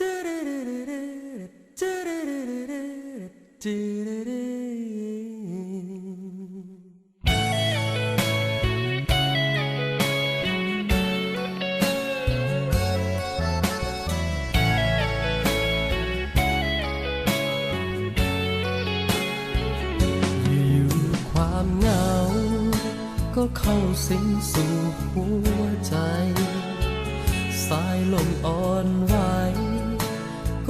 อยู่ๆความเหงา ก็เข้าสิงสู่หัวใจ สายลมอ่อนไหว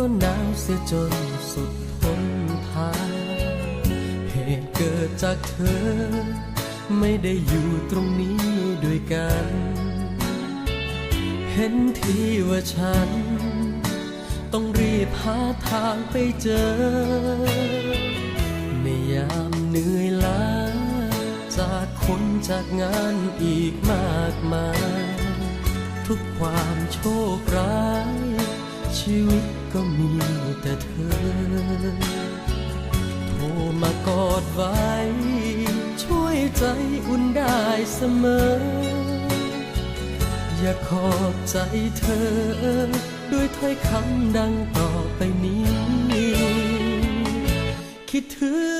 ก็หนาวเสียจนสุดทนทานเหตุเกิดจากเธอ ไม่ได้อยู่ตรงนี้ด้วยกัน เห็นทีว่าฉัน ต้องรีบหาทางไปเจอ ในยามเหนื่อยล้าจากคนจากงานอีกมากมาย ทุกความโชคร้ายชีวิต ก็มีแต่เธอ โทรมากอดไว้ ช่วยใจอุ่นได้เสมอ อยากขอบใจเธอ ด้วยถ้อยคำดังต่อไปนี้ คิดถึง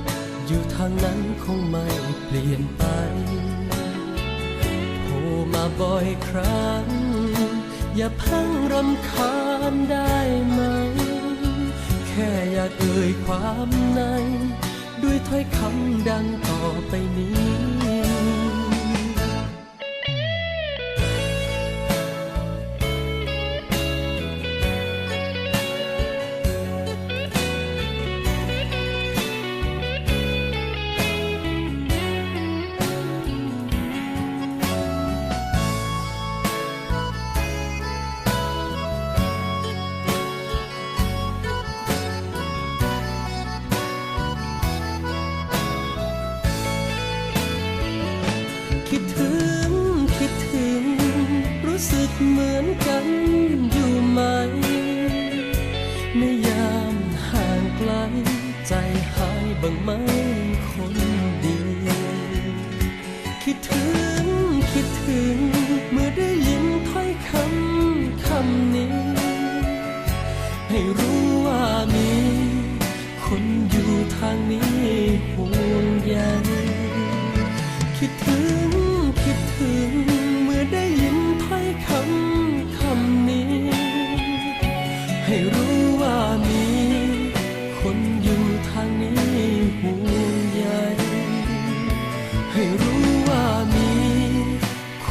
อยู่ทางนั้นคงไม่เปลี่ยนไปโทรมาบ่อยครั้ง อย่าพังรำคาญได้ไหม แค่อยากเอ่ยความใน ด้วยถ้อยคำดังต่อไปนี้ คิดถึงคิดถึง รู้สึกเหมือนกันอยู่ไหมในยามห่างไกล ใจหายบ้างไหมคนดี คิดถึงคิดถึง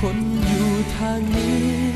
คนอยู่ทางนี้